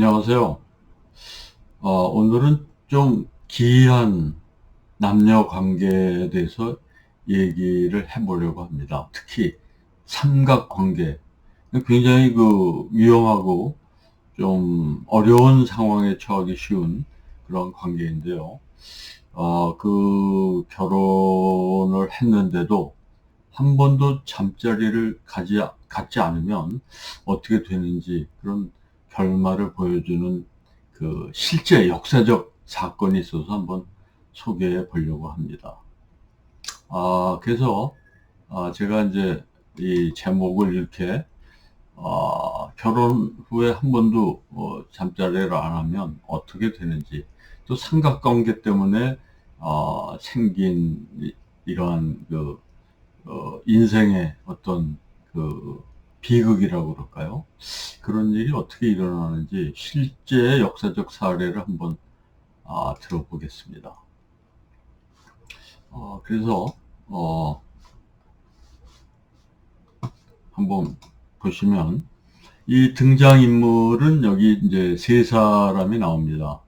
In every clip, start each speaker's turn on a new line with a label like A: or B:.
A: 안녕하세요. 어, 오늘은 좀 기이한 남녀 관계에 대해서 얘기를 해보려고 합니다. 특히 삼각관계. 굉장히 그 위험하고 좀 어려운 상황에 처하기 쉬운 그런 관계인데요. 어, 그 결혼을 했는데도 한 번도 잠자리를 가지, 갖지 않으면 어떻게 되는지 그런 결말을 보여주는 그 실제 역사적 사건이 있어서 한번 소개해 보려고 합니다. 아, 그래서 아, 제가 이제 이 제목을 이렇게 아, 결혼 후에 한 번도 어, 잠자리를 안 하면 어떻게 되는지 또 삼각관계 때문에 어, 생긴 이러한 그 어, 인생의 어떤 그 비극이라고 그럴까요? 그런 일이 어떻게 일어나는지 실제 역사적 사례를 한번 아, 들어보겠습니다. 어, 그래서 어, 한번 보시면 이 등장 인물은 여기 이제 세 사람이 나옵니다.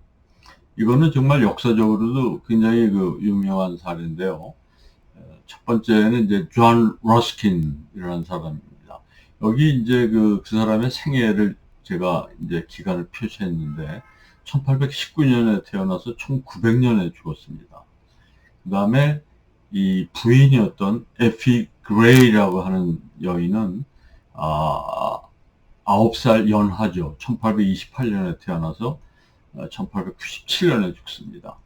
A: 이거는 정말 역사적으로도 굉장히 그 유명한 사례인데요. 첫 번째는 이제 존 러스킨이라는 사람입니다. 여기 이제 그, 그 사람의 생애를 제가 이제 기간을 표시했는데 1819년에 태어나서 1900년에 죽었습니다. 그 다음에 이 부인이었던 에피 그레이라고 하는 여인은 아, 9살 연하죠. 1828년에 태어나서 1897년에 어, 죽습니다.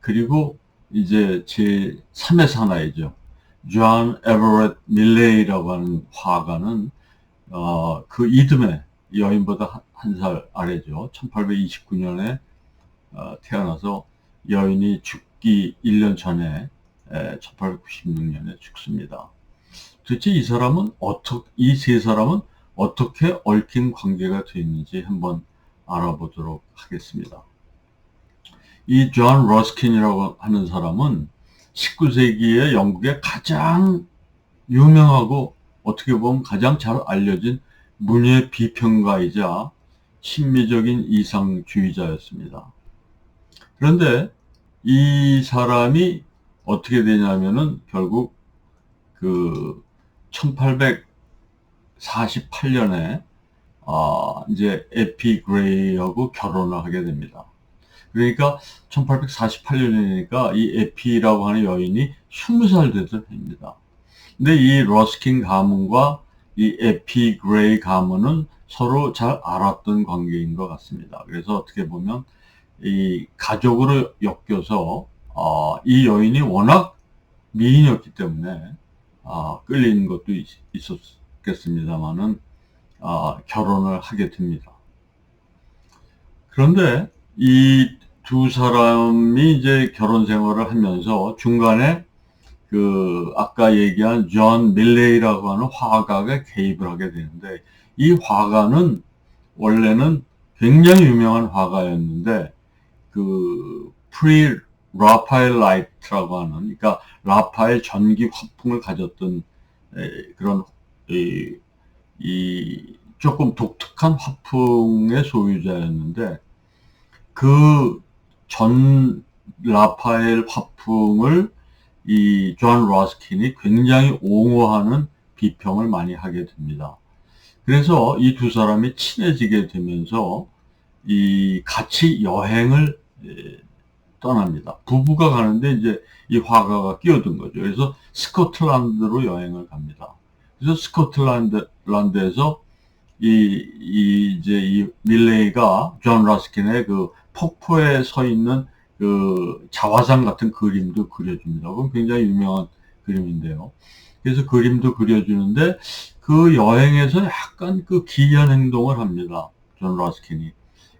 A: 그리고 이제 제 3의 사나이죠. 존 에버렛 밀레이라고 하는 화가는 어, 그 이듬해 여인보다 한 살 아래죠. 1829년에 어, 태어나서 여인이 죽기 1년 전에 에, 1896년에 죽습니다. 도대체 이 사람은 어떻게 이 세 사람은 어떻게 얽힌 관계가 되었는지 한번 알아보도록 하겠습니다. 이 존 러스킨이라고 하는 사람은 19세기에 영국의 가장 유명하고 어떻게 보면 가장 잘 알려진 문예 비평가이자 심미적인 이상주의자였습니다. 그런데 이 사람이 어떻게 되냐면은 결국 그 1848년에 아 이제 에피 그레이하고 결혼을 하게 됩니다. 그러니까 1848년이니까 이 에피라고 하는 여인이 20살 되던 해입니다. 근데 이 러스킨 가문과 이 에피 그레이 가문은 서로 잘 알았던 관계인 것 같습니다. 그래서 어떻게 보면 이 가족으로 엮여서 어, 이 여인이 워낙 미인이었기 때문에 어, 끌린 것도 있, 었겠습니다만은 어, 결혼을 하게 됩니다. 그런데 이 두 사람이 이제 결혼 생활을 하면서 중간에 그 아까 얘기한 존 밀레이라고 하는 화가가 개입을 하게 되는데 이 화가는 원래는 굉장히 유명한 화가였는데 그 프리 라파엘 라이트라고 하는 그러니까 라파엘 전기 화풍을 가졌던 그런 이, 이 조금 독특한 화풍의 소유자였는데 그 전 라파엘 화풍을 이 존 러스킨이 굉장히 옹호하는 비평을 많이 하게 됩니다. 그래서 이 두 사람이 친해지게 되면서 이 같이 여행을 떠납니다. 부부가 가는데 이제 이 화가가 끼어든 거죠. 그래서 스코틀란드로 여행을 갑니다. 그래서 스코틀란드에서 이, 이 이제 이 밀레이가 존 러스킨의 그 폭포에 서 있는 그 자화상 같은 그림도 그려줍니다. 그건 굉장히 유명한 그림인데요. 그래서 그림도 그려주는데 그 여행에서 약간 그 기이한 행동을 합니다. 존 라스킨이.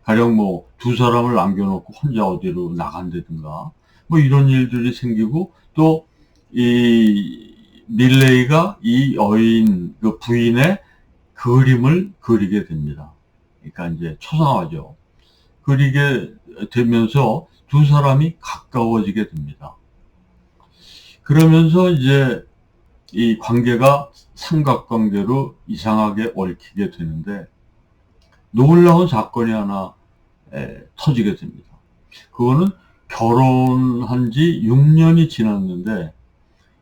A: 가령 뭐 두 사람을 남겨놓고 혼자 어디로 나간다든가 뭐 이런 일들이 생기고 또 이 밀레이가 이 여인 그 부인의 그림을 그리게 됩니다. 그러니까 이제 초상화죠. 그리게 되면서 두 사람이 가까워지게 됩니다. 그러면서 이제 이 관계가 삼각관계로 이상하게 얽히게 되는데 놀라운 사건이 하나 에, 터지게 됩니다. 그거는 결혼한 지 6년이 지났는데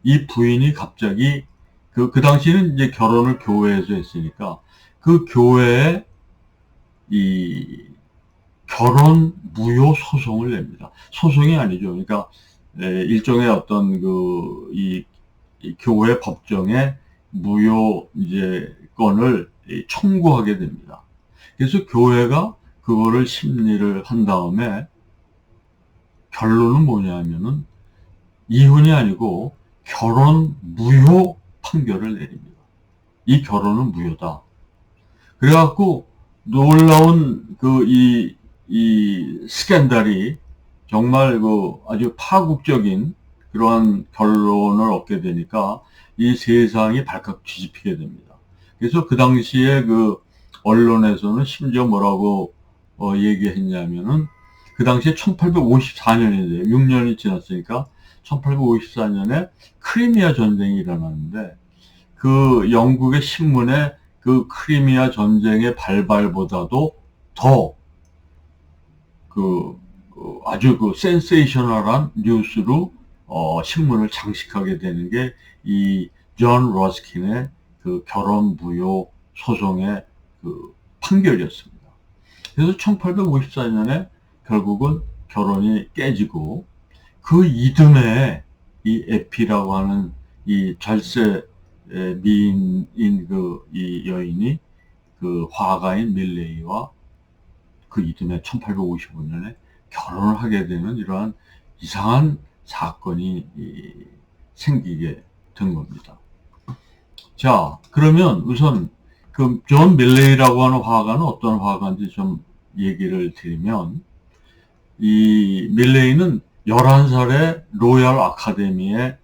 A: 이 부인이 갑자기 그, 그 당시는 이제 결혼을 교회에서 했으니까 그 교회에 이 결혼 무효 소송을 냅니다. 소송이 아니죠. 그러니까 일종의 어떤 그 이 교회 법정에 무효 이제 건을 청구하게 됩니다. 그래서 교회가 그거를 심리를 한 다음에 결론은 뭐냐면은 이혼이 아니고 결혼 무효 판결을 내립니다. 이 결혼은 무효다. 그래갖고 놀라운 그 이 이 스캔들이 정말 그 아주 파국적인 그러한 결론을 얻게 되니까 이 세상이 발칵 뒤집히게 됩니다. 그래서 그 당시에 그 언론에서는 심지어 뭐라고 어 얘기했냐면은 그 당시에 1854년인데 6년이 지났으니까 1854년에 크리미아 전쟁이 일어났는데 그 영국의 신문에 그 크리미아 전쟁의 발발보다도 더 그, 그 아주 그 센세이셔널한 뉴스로 어, 신문을 장식하게 되는 게 이 존 러스킨의 그 결혼 무효 소송의 그 판결이었습니다. 그래서 1854년에 결국은 결혼이 깨지고 그 이듬해 이 에피라고 하는 이 절세 미인인 그 이 여인이 그 화가인 밀레이와 그 이듬해 1855년에 결혼을 하게 되는 이러한 이상한 사건이 생기게 된 겁니다. 자, 그러면 우선 그 존 밀레이라고 하는 화가는 어떤 화가인지 좀 얘기를 드리면 이 밀레이는 11살에 로얄 아카데미에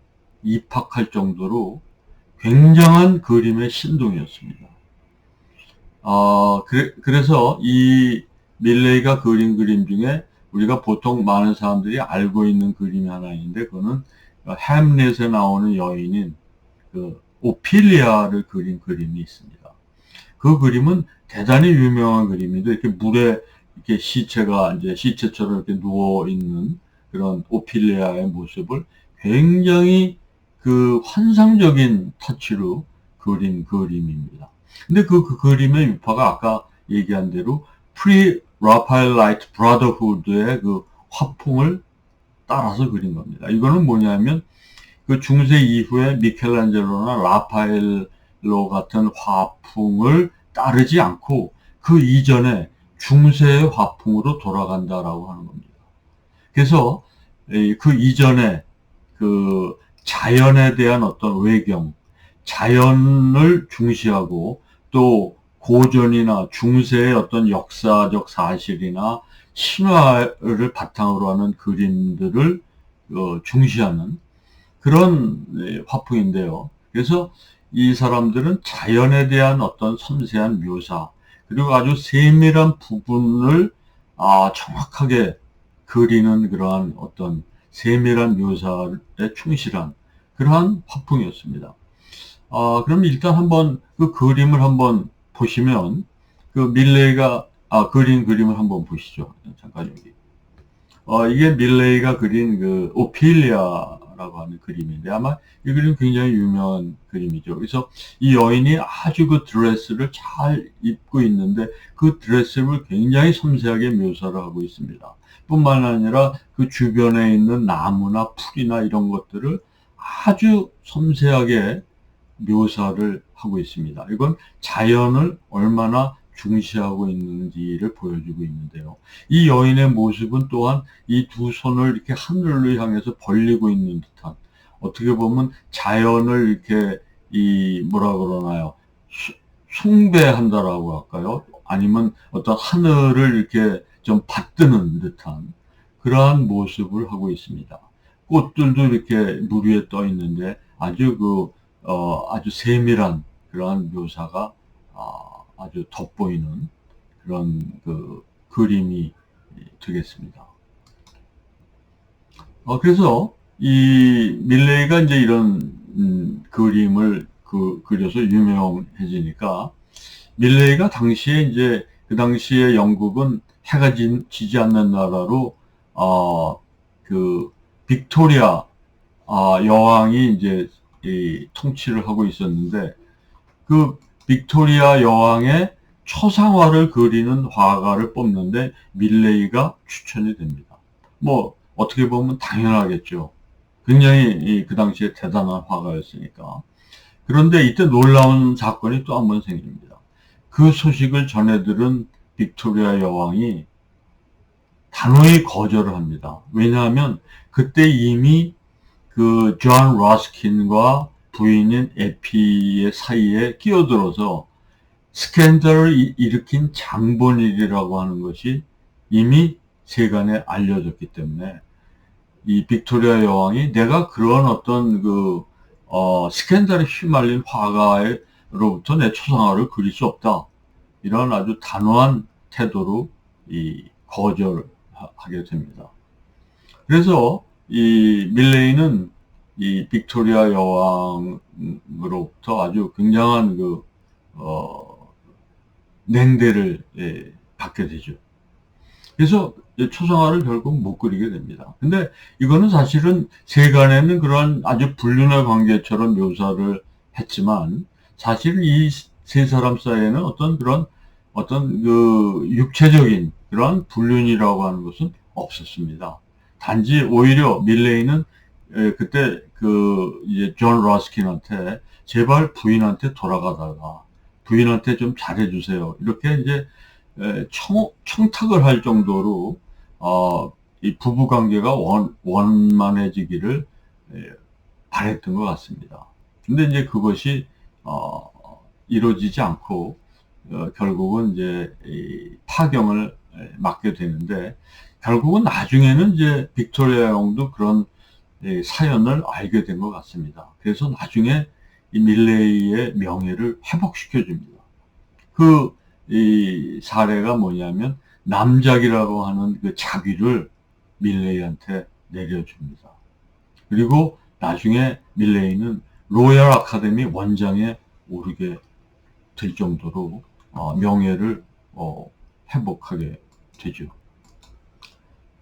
A: 입학할 정도로 굉장한 그림의 신동이었습니다. 어, 그래, 그래서 이 밀레이가 그린 그림 중에 우리가 보통 많은 사람들이 알고 있는 그림이 하나 있는데 그거는 햄릿에 나오는 여인인 그 오피리아를 그린 그림이 있습니다. 그 그림은 대단히 유명한 그림인데 이렇게 물에 이렇게 시체가 이제 시체처럼 이렇게 누워 있는 그런 오피리아의 모습을 굉장히 그 환상적인 터치로 그린 그림입니다. 근데 그, 그 그림의 유파가 아까 얘기한 대로 프리 라파엘라이트 브라더후드의 그 화풍을 따라서 그린 겁니다. 이거는 뭐냐면 그 중세 이후에 미켈란젤로나 라파엘로 같은 화풍을 따르지 않고 그 이전에 중세의 화풍으로 돌아간다라고 하는 겁니다. 그래서 그 이전에 그 자연에 대한 어떤 외경, 자연을 중시하고 또 고전이나 중세의 어떤 역사적 사실이나 신화를 바탕으로 하는 그림들을 어, 중시하는 그런 네, 화풍인데요. 그래서 이 사람들은 자연에 대한 어떤 섬세한 묘사 그리고 아주 세밀한 부분을 아, 정확하게 그리는 그러한 어떤 세밀한 묘사에 충실한 그러한 화풍이었습니다. 아, 그럼 일단 한번 그 그림을 한번 보시면 그 밀레이가 아 그린 그림을 한번 보시죠. 잠깐 여기. 어, 이게 밀레이가 그린 그 오피리아라고 하는 그림인데 아마 이 그림 굉장히 유명한 그림이죠. 그래서 이 여인이 아주 그 드레스를 잘 입고 있는데 그 드레스를 굉장히 섬세하게 묘사를 하고 있습니다. 뿐만 아니라 그 주변에 있는 나무나 풀이나 이런 것들을 아주 섬세하게 묘사를 하고 있습니다. 이건 자연을 얼마나 중시하고 있는지를 보여주고 있는데요. 이 여인의 모습은 또한 이 두 손을 이렇게 하늘로 향해서 벌리고 있는 듯한 어떻게 보면 자연을 이렇게 이 뭐라 그러나요? 숭배한다라고 할까요? 아니면 어떤 하늘을 이렇게 좀 받드는 듯한 그러한 모습을 하고 있습니다. 꽃들도 이렇게 물 위에 떠 있는데 아주 그 어, 아주 세밀한 그러한 묘사가 어, 아주 돋보이는 그런 그 그림이 되겠습니다. 어, 그래서 이 밀레이가 이제 이런 음, 그림을 그, 그려서 유명해지니까 밀레이가 당시에 이제 그 당시에 영국은 해가 지, 지 않는 나라로 어, 그 빅토리아 아, 여왕이 이제 이, 통치를 하고 있었는데 그 빅토리아 여왕의 초상화를 그리는 화가를 뽑는데 밀레이가 추천이 됩니다. 뭐 어떻게 보면 당연하겠죠. 굉장히 그 당시에 대단한 화가였으니까. 그런데 이때 놀라운 사건이 또 한 번 생깁니다. 그 소식을 전해 들은 빅토리아 여왕이 단호히 거절을 합니다. 왜냐하면 그때 이미 그 존 러스킨과 부인인 에피의 사이에 끼어들어서 스캔들을 일으킨 장본일이라고 하는 것이 이미 세간에 알려졌기 때문에 이 빅토리아 여왕이 내가 그런 어떤 그, 어, 스캔들에 휘말린 화가로부터 내 초상화를 그릴 수 없다. 이런 아주 단호한 태도로 이 거절하게 됩니다. 그래서 이 밀레이는 이 빅토리아 여왕으로부터 아주 굉장한 그, 어, 냉대를 예, 받게 되죠. 그래서 초상화를 결국 못 그리게 됩니다. 근데 이거는 사실은 세간에는 그런 아주 불륜의 관계처럼 묘사를 했지만 사실 이 세 사람 사이에는 어떤 그런 어떤 그 육체적인 그런 불륜이라고 하는 것은 없었습니다. 단지 오히려 밀레이는 그때 그 이제 존 러스킨한테 제발 부인한테 돌아가다가 부인한테 좀 잘해주세요. 이렇게 이제 청, 청탁을 할 정도로 어, 이 부부 관계가 원, 원만해지기를 바랬던 것 같습니다. 근데 이제 그것이 어, 이루어지지 않고 어, 결국은 이제 파경을 맞게 되는데 결국은 나중에는 이제 빅토리아 형도 그런 사연을 알게 된 것 같습니다. 그래서 나중에 이 밀레이의 명예를 회복시켜 줍니다. 그 이 사례가 뭐냐면 남작이라고 하는 그 자귀를 밀레이한테 내려줍니다. 그리고 나중에 밀레이는 로열 아카데미 원장에 오르게 될 정도로 어, 명예를 어, 회복하게 되죠.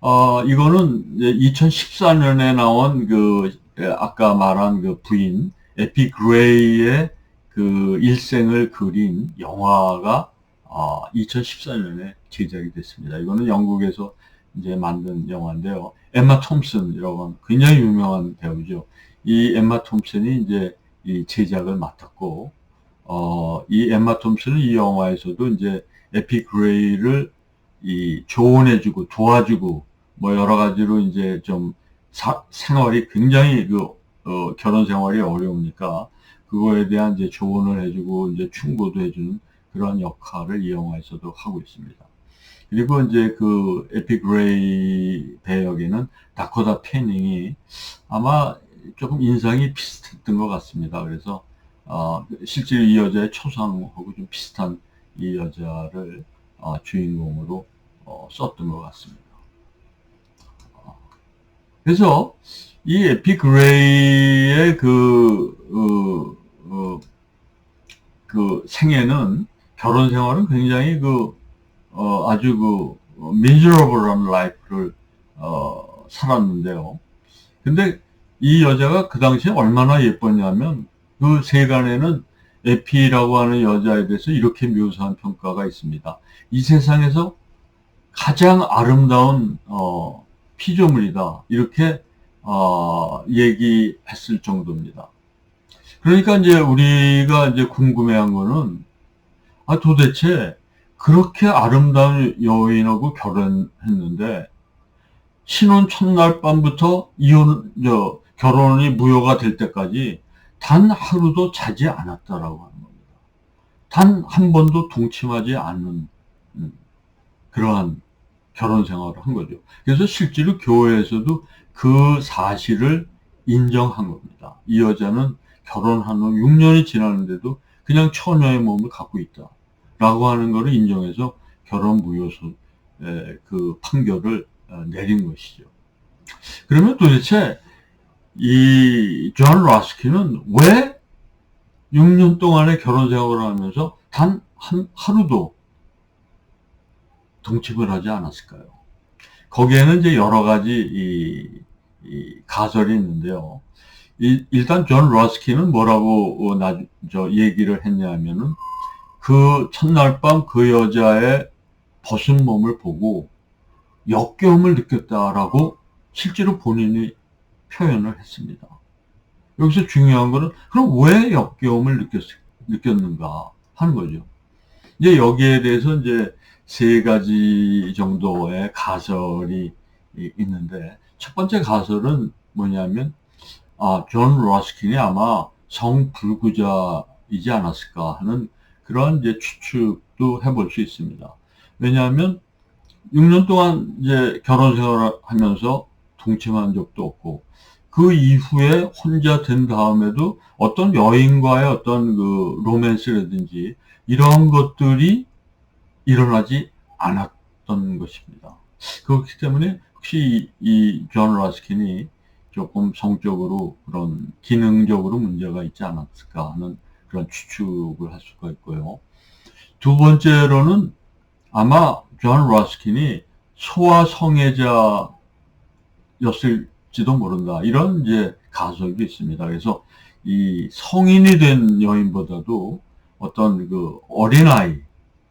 A: 어, 이거는 2014년에 나온 그 아까 말한 그 부인 에피 그레이의 그 일생을 그린 영화가 어, 2014년에 제작이 됐습니다. 이거는 영국에서 이제 만든 영화인데요. 엠마 톰슨이라고 하는 굉장히 유명한 배우죠. 이 엠마 톰슨이 이제 이 제작을 맡았고, 어, 이 엠마 톰슨은 이 영화에서도 이제 에피 그레이를 이 조언해주고 도와주고 뭐 여러 가지로 이제 좀 사, 생활이 굉장히 그 어, 결혼 생활이 어려우니까 그거에 대한 이제 조언을 해주고 이제 충고도 해주는 그런 역할을 이 영화에서도 하고 있습니다. 그리고 이제 그 에픽 레이 배역에는 다코다 패닝이 아마 조금 인상이 비슷했던 것 같습니다. 그래서 어, 실제로 이 여자의 초상하고 좀 비슷한 이 여자를 어, 주인공으로 어, 썼던 것 같습니다. 어, 그래서 이 에픽 레이의 그, 어, 어, 그 생애는 결혼 생활은 굉장히 그, 어, 아주 그, 미저러블한 라이프를, 어, 살았는데요. 근데 이 여자가 그 당시에 얼마나 예뻤냐면, 그 세간에는 에피라고 하는 여자에 대해서 이렇게 묘사한 평가가 있습니다. 이 세상에서 가장 아름다운, 어, 피조물이다. 이렇게, 어, 얘기했을 정도입니다. 그러니까 이제 우리가 이제 궁금해한 거는 아, 도대체 그렇게 아름다운 여인하고 결혼했는데 신혼 첫날 밤부터 이혼, 저, 결혼이 무효가 될 때까지 단 하루도 자지 않았다라고 하는 겁니다. 단 한 번도 동침하지 않는 음, 그러한 결혼 생활을 한 거죠. 그래서 실제로 교회에서도 그 사실을 인정한 겁니다. 이 여자는 결혼한 후 6년이 지났는데도 그냥 처녀의 몸을 갖고 있다. 라고 하는 것을 인정해서 결혼 무효수 그 판결을 어, 내린 것이죠. 그러면 도대체 이 존 라스키는 왜 6년 동안의 결혼 생활을 하면서 단 한 하루도 동침을 하지 않았을까요? 거기에는 이제 여러 가지 이, 이 가설이 있는데요. 이, 일단 존 러스키는 뭐라고 어, 나, 저 얘기를 했냐면은 그 첫날 밤 그 여자의 벗은 몸을 보고 역겨움을 느꼈다라고 실제로 본인이 표현을 했습니다. 여기서 중요한 거는 그럼 왜 역겨움을 느꼈, 느꼈는가 하는 거죠. 이제 여기에 대해서 이제 세 가지 정도의 가설이 있는데 첫 번째 가설은 뭐냐면 아, 존 러스킨이 아마 성불구자이지 않았을까 하는 그런 이제 추측도 해볼 수 있습니다. 왜냐하면 6년 동안 이제 결혼 생활을 하면서 동침한 적도 없고 그 이후에 혼자 된 다음에도 어떤 여인과의 어떤 그 로맨스라든지 이런 것들이 일어나지 않았던 것입니다. 그렇기 때문에 혹시 이존 라스킨이 조금 성적으로 그런 기능적으로 문제가 있지 않았을까 하는 그런 추측을 할 수가 있고요. 두 번째로는 아마 존 라스킨이 소아 성애자였을지도 모른다. 이런 이제 가설도 있습니다. 그래서 이 성인이 된 여인보다도 어떤 그 어린아이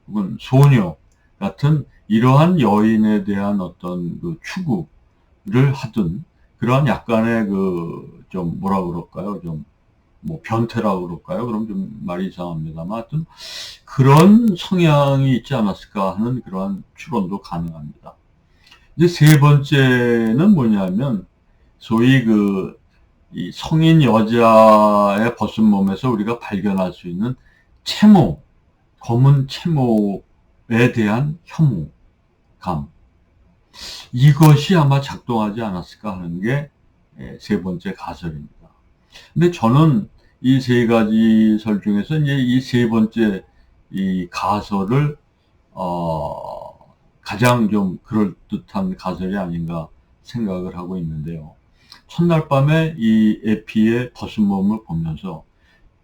A: 혹은 소녀 같은 이러한 여인에 대한 어떤 그 추구를 하든 그러한 약간의 그 좀 뭐라 그럴까요? 좀 뭐 변태라고 그럴까요? 그럼 좀 말이 이상합니다만 하여튼 그런 성향이 있지 않았을까 하는 그러한 추론도 가능합니다. 이제 세 번째는 뭐냐면 소위 그이 성인 여자의 벗은 몸에서 우리가 발견할 수 있는 채모, 검은 채모에 대한 혐오감, 이것이 아마 작동하지 않았을까 하는 게 세 번째 가설입니다. 근데 저는 이 세 가지 설 중에서 이제 이 세 번째 이 가설을 어 가장 좀 그럴듯한 가설이 아닌가 생각을 하고 있는데요. 첫날 밤에 이 에피의 벗은 몸을 보면서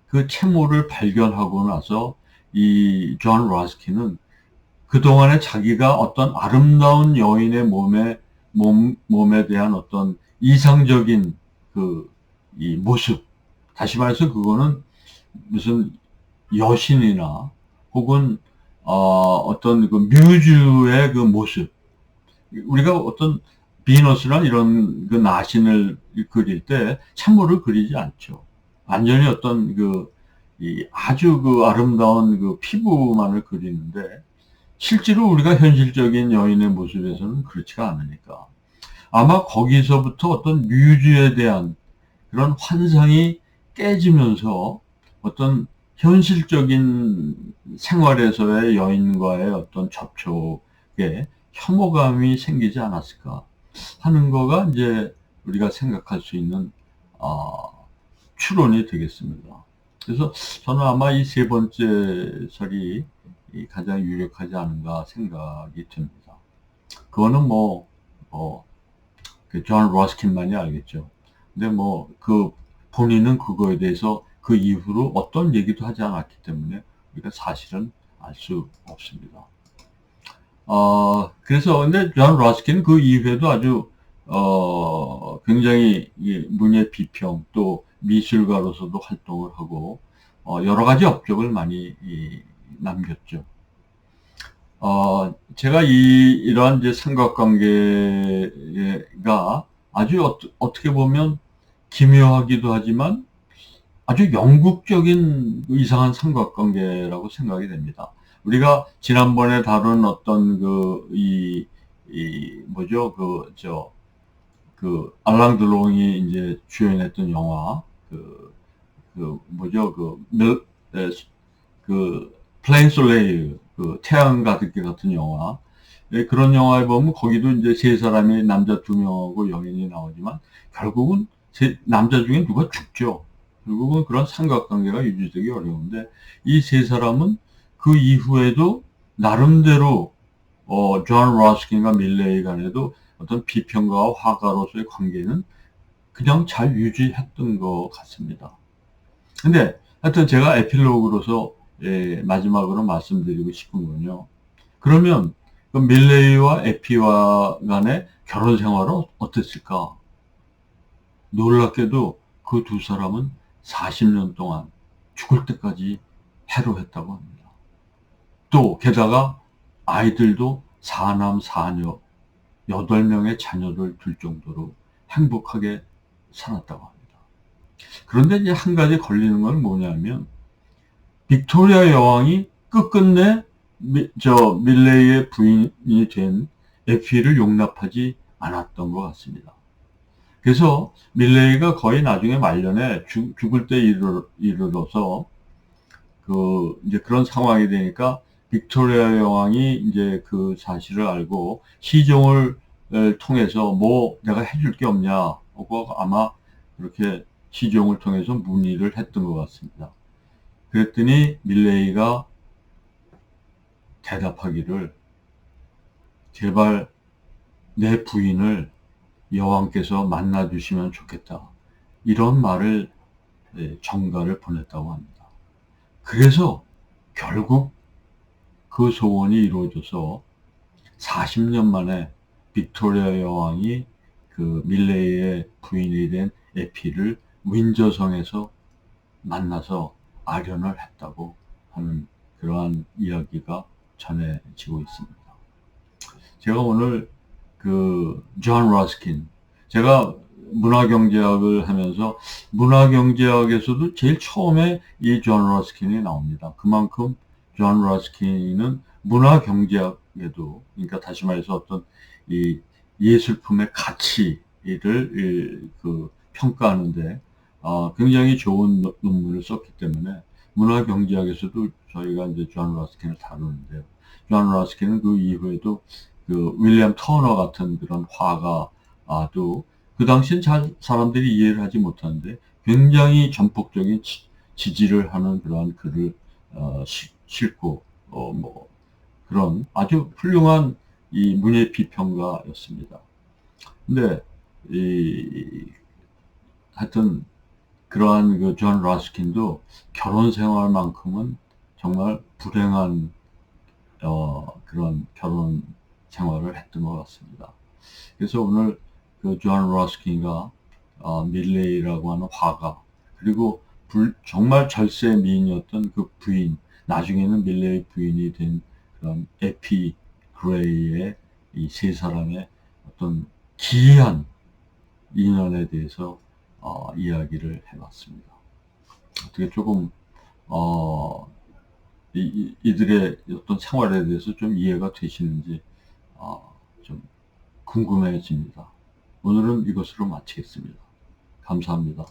A: 그 채모를 발견하고 나서 이 존 라스키는 그동안에 자기가 어떤 아름다운 여인의 몸에, 몸, 몸에 대한 어떤 이상적인 그, 이 모습. 다시 말해서 그거는 무슨 여신이나 혹은, 어, 어떤 그 뮤즈의 그 모습. 우리가 어떤 비너스나 이런 그 나신을 그릴 때 참모를 그리지 않죠. 완전히 어떤 그, 이 아주 그 아름다운 그 피부만을 그리는데 실제로 우리가 현실적인 여인의 모습에서는 그렇지가 않으니까 아마 거기서부터 어떤 뮤즈에 대한 그런 환상이 깨지면서 어떤 현실적인 생활에서의 여인과의 어떤 접촉에 혐오감이 생기지 않았을까 하는 거가 이제 우리가 생각할 수 있는 어, 추론이 되겠습니다. 그래서 저는 아마 이 세 번째 설이 가장 유력하지 않은가 생각이 듭니다. 그거는 뭐, 어, 그존 러스킨만이 알겠죠. 근데 뭐, 그, 본인은 그거에 대해서 그 이후로 어떤 얘기도 하지 않았기 때문에 우리가 사실은 알 수 없습니다. 어, 그래서 근데 존 러스킨 그 이후에도 아주, 어, 굉장히 문예 비평 또 미술가로서도 활동을 하고 어, 여러 가지 업적을 많이 이, 남겼죠. 어, 제가 이, 이러한 이제 삼각관계가 아주 어, 어떻게 보면 기묘하기도 하지만 아주 영국적인 이상한 삼각관계라고 생각이 됩니다. 우리가 지난번에 다룬 어떤 그, 이, 이, 뭐죠, 그, 저, 그, 알랑 드롱이 이제 주연했던 영화, 그, 그 뭐죠 그, 그 플레인 솔레일 그 태양 가득히 같은 영화 예, 그런 영화에 보면 거기도 이제 세 사람이 남자 두 명하고 여인이 나오지만 결국은 세, 남자 중에 누가 죽죠. 결국은 그런 삼각관계가 유지되기 어려운데 이 세 사람은 그 이후에도 나름대로 어, 존 러스킨과 밀레이 간에도 어떤 비평가와 화가로서의 관계는 그냥 잘 유지했던 것 같습니다. 근데 하여튼 제가 에필로그로서 예, 마지막으로 말씀드리고 싶은 건요. 그러면 그 밀레이와 에피와 간의 결혼 생활은 어땠을까? 놀랍게도 그 두 사람은 40년 동안 죽을 때까지 해로했다고 합니다. 또 게다가 아이들도 사남 사녀 8명의 자녀를 둘 정도로 행복하게 살았다고 합니다. 그런데 이제 한 가지 걸리는 건 뭐냐면 빅토리아 여왕이 끝끝내 미, 저 밀레이의 부인이 된 에피를 용납하지 않았던 것 같습니다. 그래서 밀레이가 거의 나중에 말년에 죽, 죽을 때 이르, 이르러서 그 이제 그런 상황이 되니까 빅토리아 여왕이 이제 그 사실을 알고 시종을 통해서 뭐 내가 해줄 게 없냐 하고 아마 그렇게 시종을 통해서 문의를 했던 것 같습니다. 그랬더니 밀레이가 대답하기를 제발 내 부인을 여왕께서 만나 주시면 좋겠다. 이런 말을 정가를 보냈다고 합니다. 그래서 결국 그 소원이 이루어져서 40년 만에 빅토리아 여왕이 그 밀레이의 부인이 된 에피를 윈저성에서 만나서 아련을 했다고 하는 그러한 이야기가 전해지고 있습니다. 제가 오늘 그 존 러스킨 제가 문화경제학을 하면서 문화경제학에서도 제일 처음에 이 존 러스킨이 나옵니다. 그만큼 존 러스킨은 문화경제학에도 그러니까 다시 말해서 어떤 이 예술품의 가치를 그 평가하는데 어, 굉장히 좋은 논문을 썼기 때문에 문화 경제학에서도 저희가 이제 존 러스킨을 다루는데요. 존 러스킨은 그 이후에도 그 윌리엄 터너 같은 그런 화가도 그 당시엔 잘 사람들이 이해를 하지 못하는데 굉장히 전폭적인 지, 지를 하는 그러한 글을 어, 시, 싣고 어, 뭐 그런 아주 훌륭한 이 문예 비평가였습니다. 근데 이 하여튼 그러한 그 존 라스킨도 결혼 생활만큼은 정말 불행한 어, 그런 결혼 생활을 했던 것 같습니다. 그래서 오늘 그 존 라스킨과 어, 밀레이라고 하는 화가 그리고 불, 정말 절세 미인이었던 그 부인 나중에는 밀레이 부인이 된 그런 에피 그레이의 이 세 사람의 어떤 기이한 인연에 대해서 어, 이야기를 해봤습니다. 어떻게 조금 어, 이, 이들의 어떤 생활에 대해서 좀 이해가 되시는지 어, 좀 궁금해집니다. 오늘은 이것으로 마치겠습니다. 감사합니다.